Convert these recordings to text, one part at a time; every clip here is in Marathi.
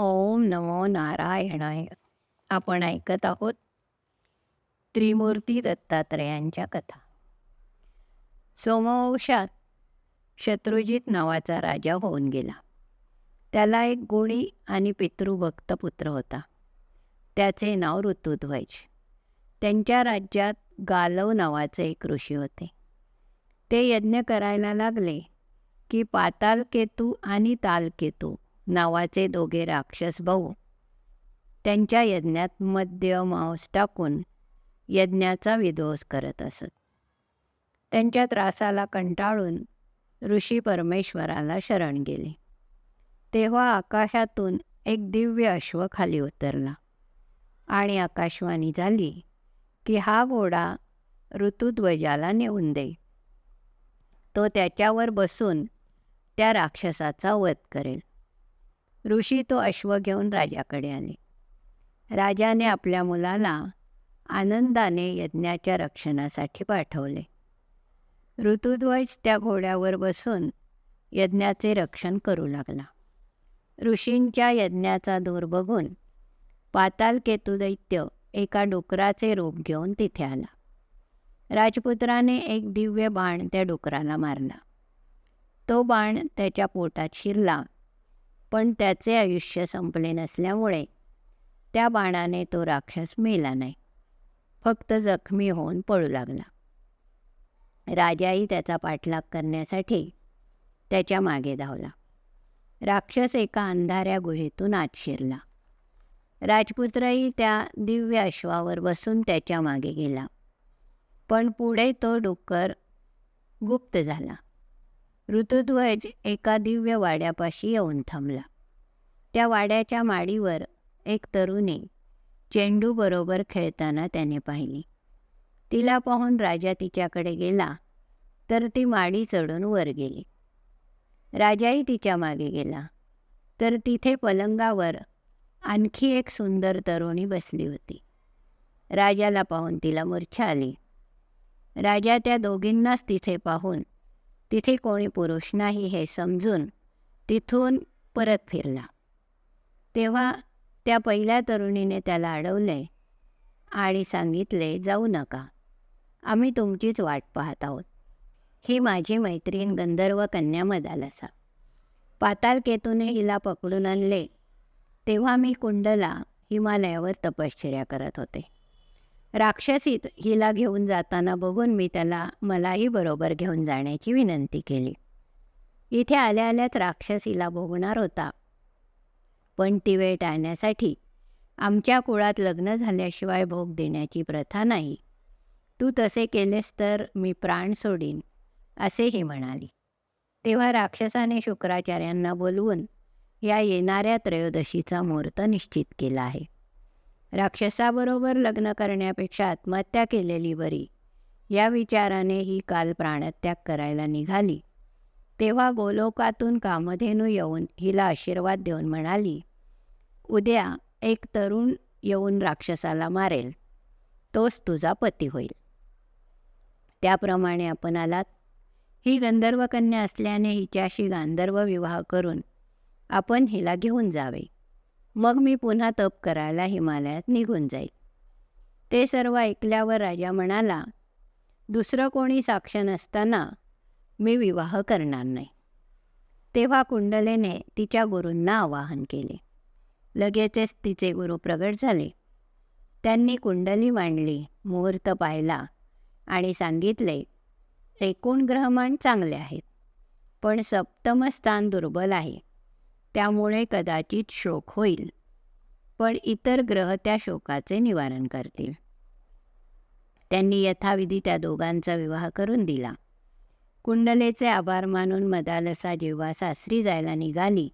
ओम नमो नारायणाय. आपण ऐकत आहोत त्रिमूर्ती दत्तात्रयांच्या कथा. सोमवंशात शत्रुजित नावाचा राजा होऊन गेला. त्याला एक गुणी आणि पितृभक्त पुत्र होता. त्याचे नाव ऋतुध्वज. त्यांच्या राज्यात गालव नावाचे एक ऋषी होते. ते यज्ञ करायला लागले की पातालकेतू आणि तालकेतू नावाचे दोघे राक्षस भाऊ. त्यांच्या यज्ञात मद्य मांस टाकून यज्ञाचा विध्वंस करत असत. त्यांच्या त्रासाला कंटाळून ऋषी परमेश्वराला शरण गेले. तेव्हा आकाशातून एक दिव्य अश्व खाली उतरला आणि आकाशवाणी झाली की हा घोडा ऋतुध्वजाला नेऊन दे. तो त्याच्यावर बसून त्या राक्षसाचा वध करेल. ऋषी तो अश्व घेऊन राजाकडे आले. राजाने आपल्या मुलाला आनंदाने यज्ञाच्या रक्षणासाठी पाठवले. ऋतुध्वज त्या घोड्यावर बसून यज्ञाचे रक्षण करू लागला. ऋषींच्या यज्ञाचा दूर बघून पाताल एका डुकराचे रूप घेऊन तिथे आला. राजपुत्राने एक दिव्य बाण त्या डुकराला मारला. तो बाण त्याच्या पोटात शिरला पण त्याचे आयुष्य संपले नसल्यामुळे त्या बाणाने तो राक्षस मेला नाही. फक्त जखमी होऊन पळू लागला. राजाही त्याचा पाठलाग करण्यासाठी त्याच्यामागे धावला. राक्षस एका अंधाऱ्या गुहेतून आत शिरला. राजपुत्रही त्या दिव्य अश्वावर बसून त्याच्यामागे गेला. पण पुढे तो डुक्कर गुप्त झाला. ऋतुध्वज एका दिव्य वाड्यापाशी येऊन थांबला. त्या वाड्याच्या माडीवर एक तरुणी चेंडूबरोबर खेळताना त्याने पाहिली. तिला पाहून राजा तिच्याकडे गेला तर ती माडी चढून वर गेली. राजाही तिच्यामागे गेला तर तिथे पलंगावर आणखी एक सुंदर तरुणी बसली होती. राजाला पाहून तिला मूर्छा आली. राजा त्या दोघींनाच तिथे पाहून तिथे कोणी पुरुष नाही हे समजून तिथून परत फिरला. तेव्हा त्या पहिल्या तरुणीने त्याला अडवले आणि सांगितले जाऊ नका. आम्ही तुमचीच वाट पाहत आहोत. ही माझी मैत्रीण गंधर्व कन्या मदालसा. पातालकेतूने हिला पकडून आणले. तेव्हा मी कुंडला हिमालयावर तपश्चर्या करत होते. राक्षसीत हिला घेऊन जाताना बघून मी त्याला मलाही बरोबर घेऊन जाण्याची विनंती केली. इथे आल्या आल्याच राक्षसीला भोगणार होता. पण ती वेळ टाळण्यासाठी आमच्या कुळात लग्न झाल्याशिवाय भोग देण्याची प्रथा नाही. तू तसे केलेस तर मी प्राण सोडीन असेही म्हणाली. तेव्हा राक्षसाने शुक्राचार्यांना बोलवून या येणाऱ्या त्रयोदशीचा मुहूर्त निश्चित केला आहे. राक्षसाबरोबर लग्न करण्यापेक्षा आत्महत्या केलेली बरी. या विचाराने ही काल प्राणत्याग करायला निघाली. तेव्हा गोलोकातून कामधेनू येऊन हिला आशीर्वाद देऊन म्हणाली उद्या एक तरुण येऊन राक्षसाला मारेल. तोच तुझा पती होईल. त्याप्रमाणे आपण आलात. ही गंधर्व कन्या असल्याने हिच्याशी गांधर्व विवाह करून आपण हिला घेऊन जावे. मग मी पुन्हा तप करायला हिमालयात निघून जाईल. ते सर्व ऐकल्यावर राजा म्हणाला दुसरं कोणी साक्ष नसताना मी विवाह करणार नाही. तेव्हा कुंडलेने तिच्या गुरूंना आवाहन केले. लगेचच तिचे गुरु प्रगट झाले. त्यांनी कुंडली मांडली मुहूर्त पाहिला आणि सांगितले एकूण ग्रहमान चांगले आहेत पण सप्तम स्थान दुर्बल आहे. त्यामुळे कदाचित शोक होईल. पण इतर ग्रह त्या शोकाचे निवारण करतील. त्यांनी यथाविधी त्या दोघांचा विवाह करून दिला. कुंडलेचे आभार मानून मदालसा जेव्हा सासरी जायला निघाली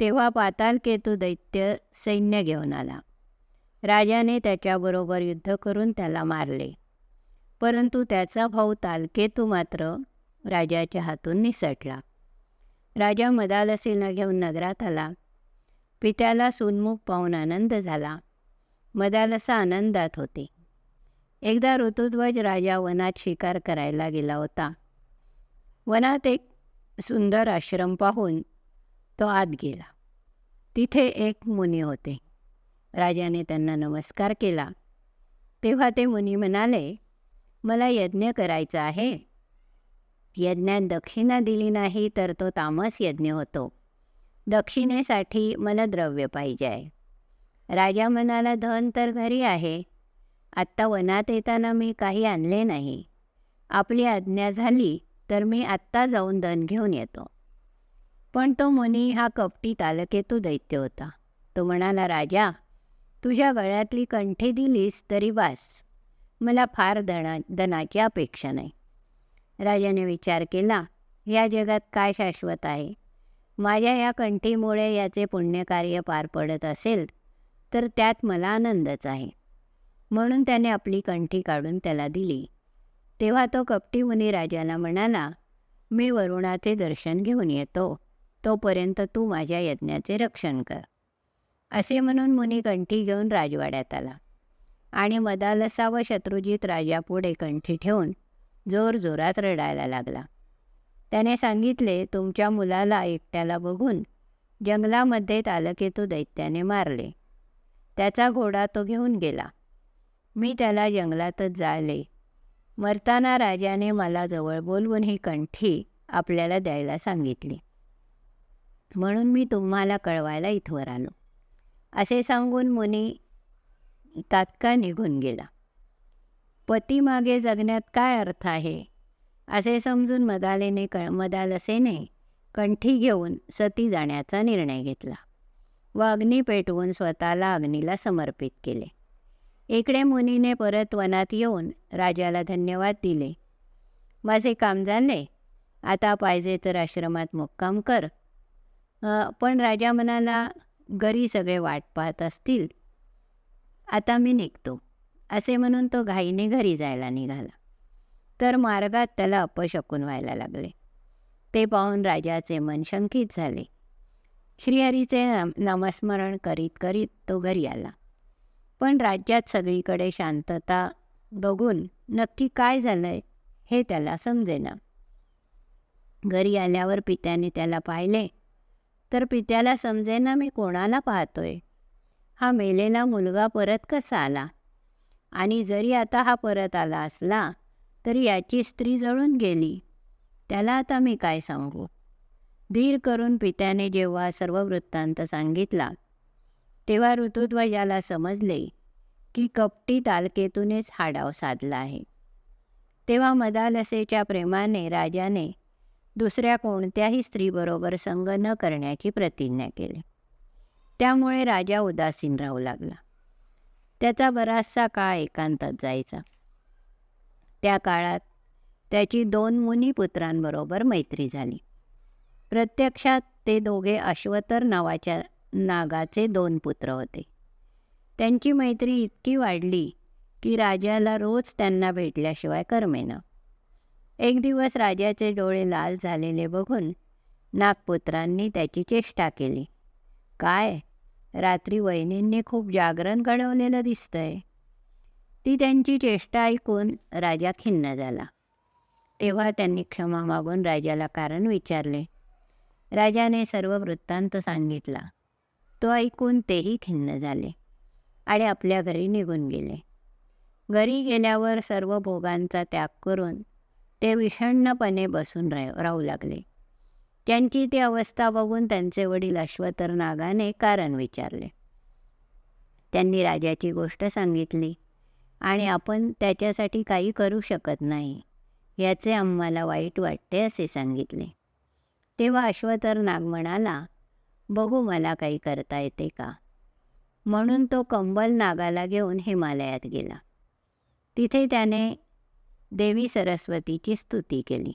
तेव्हा पातालकेतू दैत्य सैन्य घेऊन आला. राजाने त्याच्याबरोबर युद्ध करून त्याला मारले. परंतु त्याचा भाऊ तालकेतू मात्र राजाच्या हातून निसटला. राजा मदालसीला घेऊन नगरात आला. पित्याला सुनमुख पाहून आनंद झाला. मदालसा आनंदात होते. एकदा ऋतुध्वज राजा वनात शिकार करायला गेला होता. वनात एक सुंदर आश्रम पाहून तो आत गेला. तिथे एक मुनी होते. राजाने त्यांना नमस्कार केला. तेव्हा ते मुनी म्हणाले मला यज्ञ करायचा आहे. यज्ञात दक्षिणा दिली नाही तर तो तामस यज्ञ होतो. दक्षिणेसाठी मला द्रव्य पाहिजे आहे. राजा म्हणाला धन तर घरी आहे. आत्ता वनात येताना मी काही आणले नाही. आपली आज्ञा झाली तर मी आत्ता जाऊन धन घेऊन येतो. पण तो मुनी हा कपटी तालकेतू दैत्य होता. तो म्हणाला राजा तुझ्या गळ्यातली कंठी दिलीस तरी बास. मला फार धना धनाची अपेक्षा नाही. राजाने विचार केला या जगात काय शाश्वत आहे? माझ्या या कंठीमुळे याचे पुण्यकार्य पार पडत असेल तर त्यात मला आनंदच आहे. म्हणून त्याने आपली कंठी काढून त्याला दिली. तेव्हा तो कपटी मुनी राजाला म्हणाला मी वरुणाचे दर्शन घेऊन येतो. तोपर्यंत तू माझ्या यज्ञाचे रक्षण कर. असे म्हणून मुनी कंठी घेऊन राजवाड्यात आला आणि मदालसा व शत्रुजित राजापुढे कंठी ठेवून जोर जोरात रडायला लागला. त्याने सांगितले तुमच्या मुलाला एकट्याला बघून जंगलामध्ये तालकेतू दैत्याने मारले. त्याचा घोडा तो घेऊन गेला. मी त्याला जंगलातच जाले मरताना राजाने मला जवळ बोलवून ही कंठी आपल्याला द्यायला सांगितली. म्हणून मी तुम्हाला कळवायला इथवर आलो. असे सांगून मुनी तात्काळ निघून गेला. पतीमागे जगण्यात काय अर्थ आहे? असे समजून मदालेने क मदालसेने कंठी घेऊन सती जाण्याचा निर्णय घेतला. व अग्नी पेटवून स्वतःला अग्नीला समर्पित केले. इकडे मुनीने परत वनात येऊन राजाला धन्यवाद दिले. माझे काम झाले. आता पाहिजे तर आश्रमात मुक्काम कर. पण राजा म्हणाला घरी सगळे वाट पाहत असतील. आता मी निघतो. असे म्हणून तो घाईने घरी जायला निघाला. तर मार्गात त्याला अपशकून व्हायला लागले. ते पाहून राजाचे मन शंकित झाले. श्रीहरीचे नामस्मरण करीत करीत तो घरी आला. पण राज्यात सगळीकडे शांतता बघून नक्की काय झालंय हे त्याला समजेना. घरी आल्यावर पित्याने त्याला पाहिले. तर पित्याला समजेना मी कोणाला पाहतोय? हा मेलेला मुलगा परत कसा आला? आणि जरी आता हा परत आला असला तरी याची स्त्री जळून गेली. त्याला आता मी काय सांगू? धीर करून पित्याने जेव्हा सर्व वृत्तांत सांगितला तेव्हा ऋतुध्वजाला समजले की कपटी तालकेतूनच हाडाव साधला आहे. तेव्हा मदालसेच्या प्रेमाने राजाने दुसऱ्या कोणत्याही स्त्रीबरोबर संग न करण्याची प्रतिज्ञा केली. त्यामुळे राजा उदासीन राहू लागला. त्याचा बराचसा काळ एकांतात जायचा. त्या काळात त्याची दोन मुनिपुत्रांबरोबर मैत्री झाली. प्रत्यक्षात ते दोघे अश्वतर नावाच्या नागाचे दोन पुत्र होते. त्यांची मैत्री इतकी वाढली की राजाला रोज त्यांना भेटल्याशिवाय करमेना एक दिवस राजाचे डोळे लाल झालेले बघून नागपुत्रांनी त्याची चेष्टा केली. काय? रात्री वहिनींनी खूप जागरण घडवलेलं दिसतंय. ती त्यांची चेष्टा ऐकून राजा खिन्न झाला. तेव्हा त्यांनी क्षमा मागून राजाला कारण विचारले. राजाने सर्व वृत्तांत सांगितला. तो ऐकून तेही खिन्न झाले आणि आपल्या घरी निघून गेले. घरी गेल्यावर सर्व भोगांचा त्याग करून ते विषण्णपणे बसून राह राहू लागले. त्यांची ती अवस्था बघून त्यांचे वडील अश्वतर नागाने कारण विचारले. त्यांनी राजाची गोष्ट सांगितली आणि आपण त्याच्यासाठी काही करू शकत नाही याचे आम्हाला वाईट वाटते असे सांगितले. तेव्हा अश्वतर नाग म्हणाला बघू मला काही करता येते का? म्हणून तो कंबल नागाला घेऊन हिमालयात गेला. तिथे त्याने देवी सरस्वतीची स्तुती केली.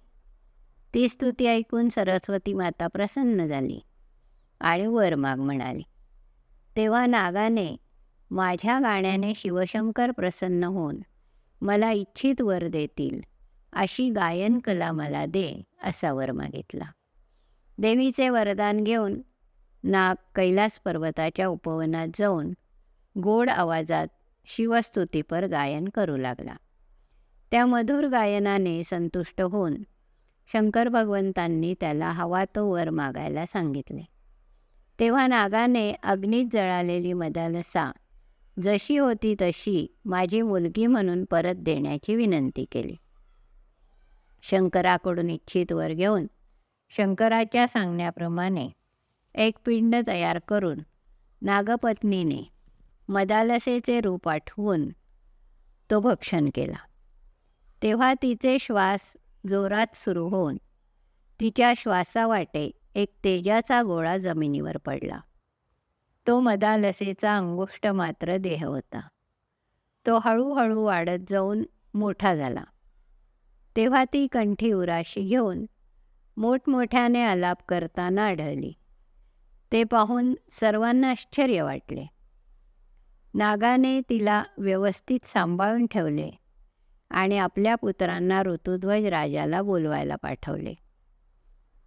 ती स्तुती ऐकून सरस्वती माता प्रसन्न झाली आणि वर माग म्हणाली तेव्हा नागाने माझ्या गाण्याने शिवशंकर प्रसन्न होऊन मला इच्छित वर देतील अशी गायन कला मला दे असा वर मागितला. देवीचे वरदान घेऊन नाग कैलास पर्वताच्या उपवनात जाऊन गोड आवाजात शिवस्तुतीपर गायन करू लागला. त्या मधुर गायनाने संतुष्ट होऊन शंकर भगवंतांनी त्याला हवा तो वर मागायला सांगितले. तेव्हा नागाने अग्नीत जळालेली मदालसा जशी होती तशी माझी मुलगी म्हणून परत देण्याची विनंती केली. शंकराकडून इच्छित वर घेऊन शंकराच्या सांगण्याप्रमाणे एक पिंड तयार करून नागपत्नीने मदालसेचे रूप आठवून तो भक्षण केला. तेव्हा तिचे श्वास जोरात सुरू होऊन तिच्या श्वासावाटे एक तेजाचा गोळा जमिनीवर पडला. तो मदालसेचा अंगुष्ट मात्र देह होता. तो हळूहळू वाढत जाऊन मोठा झाला. तेव्हा ती कंठी उराशी घेऊन मोठमोठ्याने आलाप करताना आढळली. ते पाहून सर्वांना आश्चर्य वाटले. नागाने तिला व्यवस्थित सांभाळून ठेवले. आणि आपल्या पुत्रांना ऋतुध्वज राजाला बोलवायला पाठवले.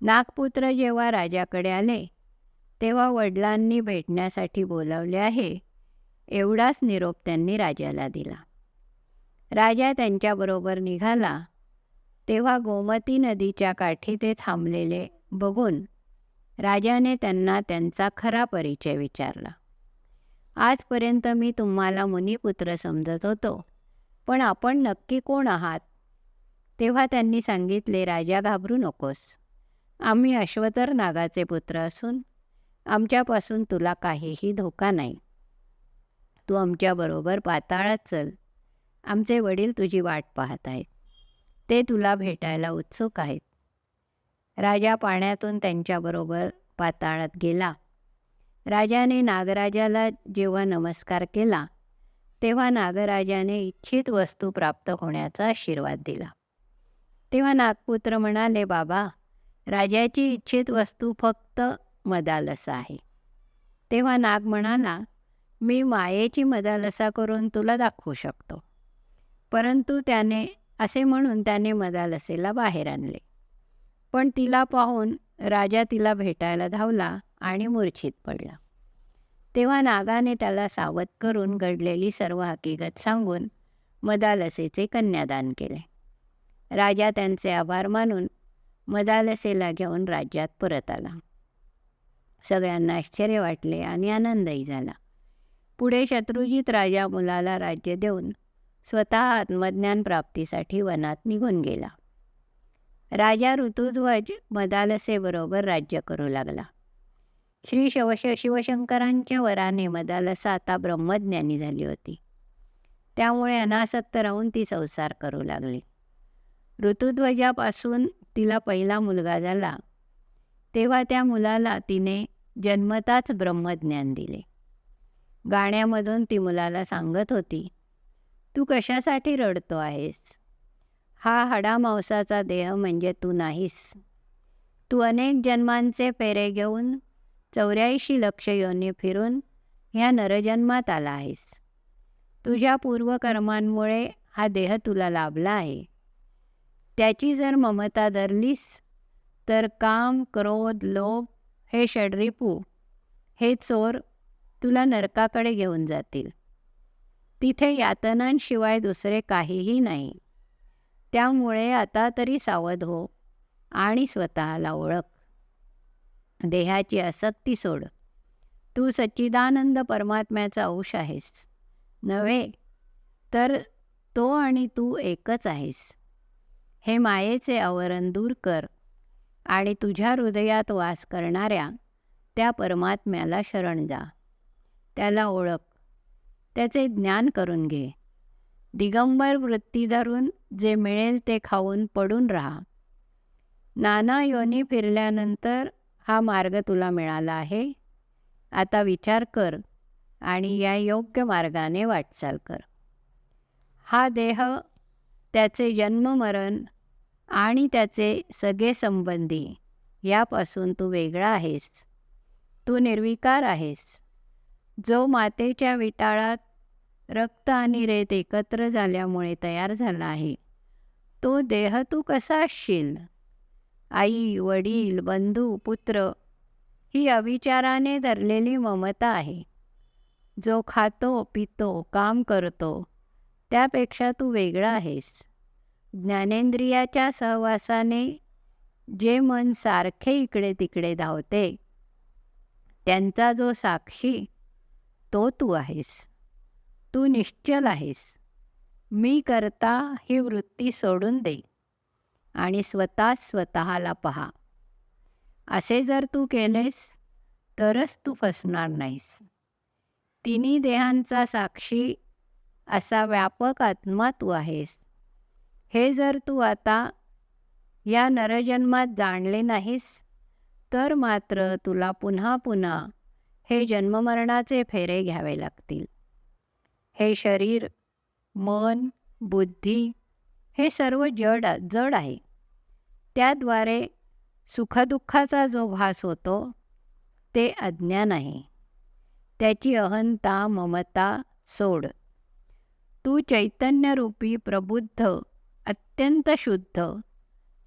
नागपुत्र जेव्हा राजाकडे आले तेव्हा वडिलांनी भेटण्यासाठी बोलावले आहे एवढाच निरोप त्यांनी राजाला दिला. राजा त्यांच्याबरोबर निघाला तेव्हा गोमती नदीच्या काठी ते थांबलेले बघून राजाने त्यांना त्यांचा खरा परिचय विचारला. आजपर्यंत मी तुम्हाला मुनिपुत्र समजत होतो. पण आपण नक्की कोण आहात? तेव्हा त्यांनी सांगितले राजा घाबरू नकोस. आम्ही अश्वतर नागाचे पुत्र असून आमच्यापासून तुला काहीही धोका नाही. तू आमच्याबरोबर पाताळात चल. आमचे वडील तुझी वाट पाहत आहेत. ते तुला भेटायला उत्सुक आहेत. राजा पाण्यातून त्यांच्याबरोबर पाताळात गेला. राजाने नागराजाला जेव्हा नमस्कार केला तेव्हा नागराजाने इच्छित वस्तू प्राप्त होण्याचा आशीर्वाद दिला. तेव्हा नागपुत्र म्हणाले बाबा राजाची इच्छित वस्तू फक्त मदालसा आहे. तेव्हा नाग म्हणाला मी मायेची मदालसा करून तुला दाखवू शकतो. परंतु त्याने असे म्हणून त्याने मदालसेला बाहेर आणले. पण तिला पाहून राजा तिला भेटायला धावला आणि मूर्छित पडला. तेव्हा नागाने त्याला सावध करून घडलेली सर्व हकीकत सांगून मदालसेचे कन्यादान केले. राजा त्यांचे आभार मानून मदालसेला घेऊन राज्यात परत आला. सगळ्यांना आश्चर्य वाटले आणि आनंदही झाला. पुढे शत्रुजित राजा मुलाला राज्य देऊन स्वतः आत्मज्ञान प्राप्तीसाठी वनात निघून गेला. राजा ऋतुध्वज मदालसेबरोबर राज्य करू लागला. श्री शवश शिवशंकरांच्या वराने मदालसा आता ब्रह्मज्ञानी झाली होती. त्यामुळे अनासक्त राहून ती संसार करू लागली. ऋतुध्वजापासून तिला पहिला मुलगा झाला. तेव्हा त्या मुलाला तिने जन्मताच ब्रह्मज्ञान दिले. गाण्यामधून ती मुलाला सांगत होती तू कशासाठी रडतो आहेस? हा हाडामांसाचा देह म्हणजे तू नाहीस. तू अनेक जन्मांचे फेरे घेऊन चौऱ्याऐंशी लक्ष योनी फिरून ह्या नरजन्मात आला आहेस. तुझ्या पूर्वकर्मांमुळे हा देह तुला लाभला आहे. त्याची जर ममता धरलीस तर काम क्रोध लोभ हे षडरिपू हे चोर तुला नरकाकडे घेऊन जातील. तिथे यातनांशिवाय दुसरे काहीही नाही. त्यामुळे आता तरी सावध हो आणि स्वतःला ओळख. देहाची आसक्ती सोड. तू सच्चिदानंद परमात्म्याचा अंश आहेस. नव्हे? तर तो आणि तू एकच आहेस. हे मायेचे आवरण दूर कर आणि तुझ्या हृदयात वास करणाऱ्या त्या परमात्म्याला शरण जा. त्याला ओळख. त्याचे ज्ञान करून घे. दिगंबर वृत्ती धरून जे मिळेल ते खाऊन पडून राहा. नाना योनी फिरल्यानंतर हा मार्ग तुला मिळाला आहे. आता विचार कर आणि या योग्य मार्गाने वाटचाल कर. हा देह त्याचे जन्ममरण आणि त्याचे सगळे संबंधी यापासून तू वेगळा आहेस. तू निर्विकार आहेस. जो मातेच्या विटाळात रक्त आणि रेत एकत्र झाल्यामुळे तयार झाला आहे. तो देह तू कसा असशील? आई वडील बंधू पुत्र ही अविचाराने धरलेली ममता आहे. जो खातो पितो काम करतो त्यापेक्षा तू वेगळा आहेस. ज्ञानेंद्रियाच्या सहवासाने जे मन सारखे इकडे तिकडे धावते त्यांचा जो साक्षी तो तू आहेस. तू निश्चल आहेस. मी करता ही वृत्ती सोडून दे. आणि स्वतः स्वतःला पहा. असे जर तू केलेस तरच तू फसणार नाहीस. तिन्ही देहांचा साक्षी असा व्यापक आत्मा तू आहेस. हे जर तू आता या नरजन्मात जाणले नाहीस तर मात्र तुला पुन्हा पुन्हा हे जन्ममरणाचे फेरे घ्यावे लागतील. हे शरीर मन बुद्धी हे सर्व जड जड आहे. त्याद्वारे सुखदुःखाचा जो भास होतो ते अज्ञान आहे. त्याची अहंता ममता सोड. तू चैतन्यरूपी प्रबुद्ध अत्यंत शुद्ध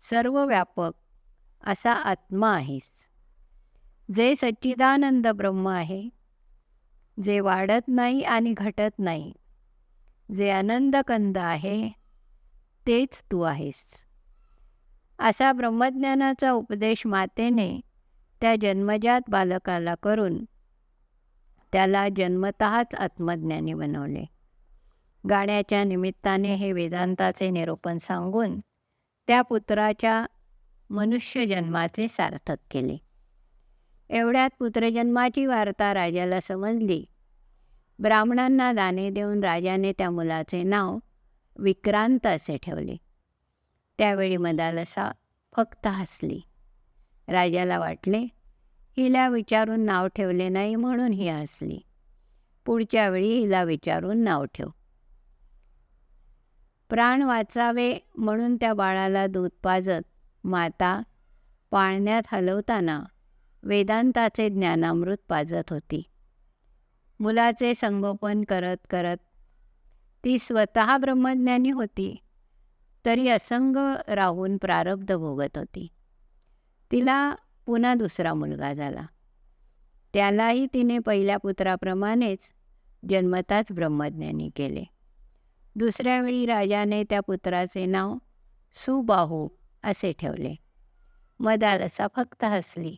सर्व व्यापक असा आत्मा आहेस. जे सच्चिदानंद ब्रह्म आहे जे वाढत नाही आणि घटत नाही जे आनंदकंद आहे तेच तू आहेस. असा ब्रह्मज्ञानाचा उपदेश मातेने त्या जन्मजात बालकाला करून त्याला जन्मतःच आत्मज्ञानी बनवले. गाण्याच्या निमित्ताने हे वेदांताचे निरूपण सांगून त्या पुत्राच्या मनुष्य जन्माचे सार्थक केले. एवढ्यात पुत्रजन्माची वार्ता राजाला समजली. ब्राह्मणांना दाने देऊन राजाने त्या मुलाचे नाव विक्रांत असे ठेवले. त्यावेळी मदालसा फक्त हसली. राजाला वाटले हिला विचारून नाव ठेवले नाही म्हणून ही हसली. पुढच्या वेळी हिला विचारून नाव ठेव. प्राण वाचावे म्हणून त्या बाळाला दूध पाजत माता पाळण्यात हलवताना वेदांताचे ज्ञानामृत पाजत होती. मुलाचे संगोपन करत करत ती स्वतः ब्रह्मज्ञानी होती. तरी असंग राहून प्रारब्ध भोगत होती. तिला पुन्हा दुसरा मुलगा झाला. त्यालाही तिने पहिल्या पुत्राप्रमाणेच जन्मताच ब्रह्मज्ञानी केले. दुसऱ्या वेळी राजाने त्या पुत्राचे नाव सुबाहू असे ठेवले. मदालसा फक्त हसली.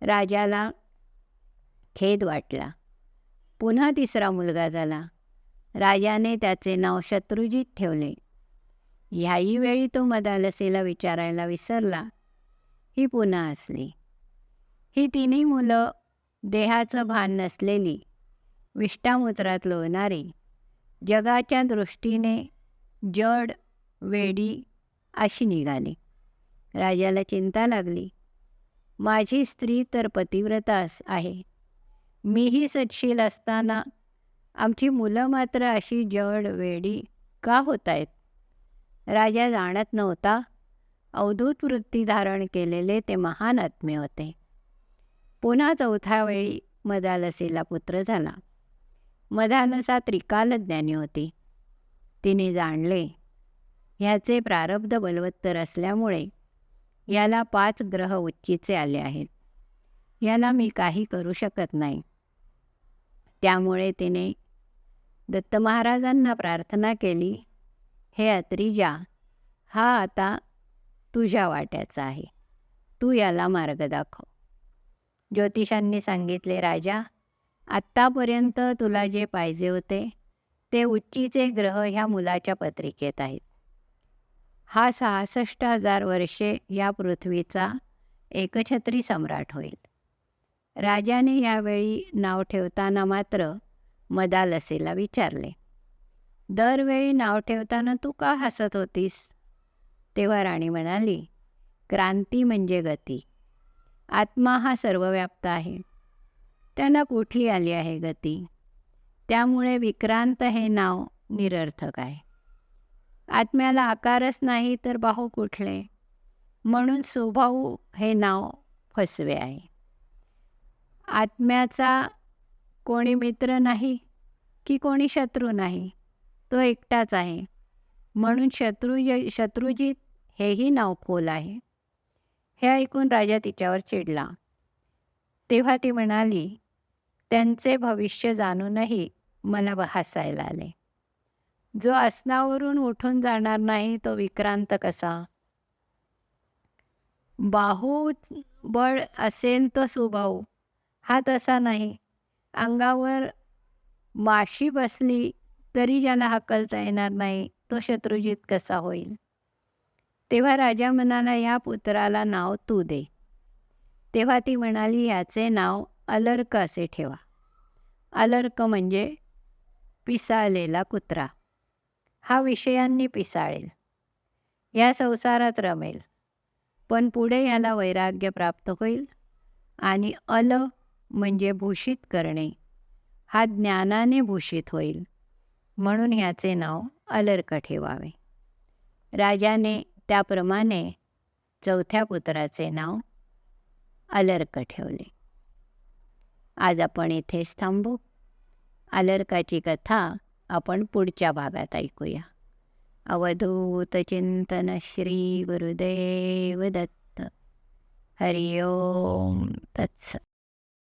राजाला खेद वाटला. पुन्हा तिसरा मुलगा झाला. राजाने त्याचे नाव शत्रुजीत ठेवले. ह्याही वेळी तो मदालसेला विचारायला विसरला. ही पुन्हा हसली ही तिन्ही मुलं देहाचं भान नसलेली विष्टामूत्रात लोळणारी जगाच्या दृष्टीने जड वेडी अशी निघाली. राजाला चिंता लागली. माझी स्त्री तर पतिव्रता आहे. मीही सटशील असताना आमची मुलं मात्र अशी जड वेडी का होत आहेत राजा जाणत नव्हता. अवधूत वृत्ती धारण केलेले ते महान आत्मे होते. पुन्हा चौथ्या वेळी मदालसीला पुत्र झाला. मदानसा त्रिकाल ज्ञानी होती. तिने जाणले ह्याचे प्रारब्ध बलवत्तर असल्यामुळे याला पाच ग्रह उच्चीचे आले आहेत. याला मी काही करू शकत नाही. त्यामुळे तिने दत्त महाराजांना प्रार्थना केली हे अत्रिजा हा आता तुझ्या वाट्याचा आहे तू याला मार्ग दाखव. ज्योतिषांनी सांगितले राजा आत्तापर्यंत तुला जे पाहिजे होते ते उच्चीचे ग्रह ह्या मुलाच्या पत्रिकेत आहेत. हा सहासष्ट हजार वर्षे या पृथ्वीचा एकछत्री सम्राट होईल. राजाने यावेळी नाव ठेवताना मात्र मदालसेला विचारले. दरवेळी नाव ठेवताना तू का हसत होतीस? तेव्हा राणी म्हणाली क्रांती म्हणजे गती. आत्मा हा सर्वव्याप्त आहे. त्यांना कुठली आली आहे गती? त्यामुळे विक्रांत हे नाव निरर्थक आहे. आत्म्याला आकारच नाही तर बाहू कुठले? म्हणून सुभाऊ हे नाव फसवे आहे. आत्म्याचा कोणी मित्र नाही की कोणी शत्रू नाही तो एकटाच आहे. म्हणून शत्रुज शत्रुजीत हेही नाव खोल आहे. हे ऐकून राजा तिच्यावर चिडला. तेव्हा ती म्हणाली त्यांचे भविष्य जाणूनही मला हसायला आले. जो आसनावरून उठून जाणार नाही तो विक्रांत कसा? बाहू बळ असेल तो सुभाऊ. हा तसा नाही. अंगावर माशी बसली तरी ज्याला हकलता येणार नाही तो शत्रुजित कसा होईल? तेव्हा राजा म्हणाला ह्या पुत्राला नाव तू दे. तेव्हा ती म्हणाली याचे नाव अलर्क असे ठेवा. अलर्क म्हणजे पिसाळलेला कुत्रा. हा विषयांनी पिसाळेल. या संसारात रमेल. पण पुढे याला वैराग्य प्राप्त होईल आणि अल म्हणजे भूषित करणे. हा ज्ञानाने भूषित होईल. म्हणून ह्याचे नाव अलर्क ठेवावे. राजाने त्याप्रमाणे चौथ्या पुत्राचे नाव अलर्क ठेवले. आज आपण इथेच थांबू. अलर्काची कथा आपण पुढच्या भागात ऐकूया. अवधूत चिंतन श्री गुरुदेव दत्त. हरिओम तत्सत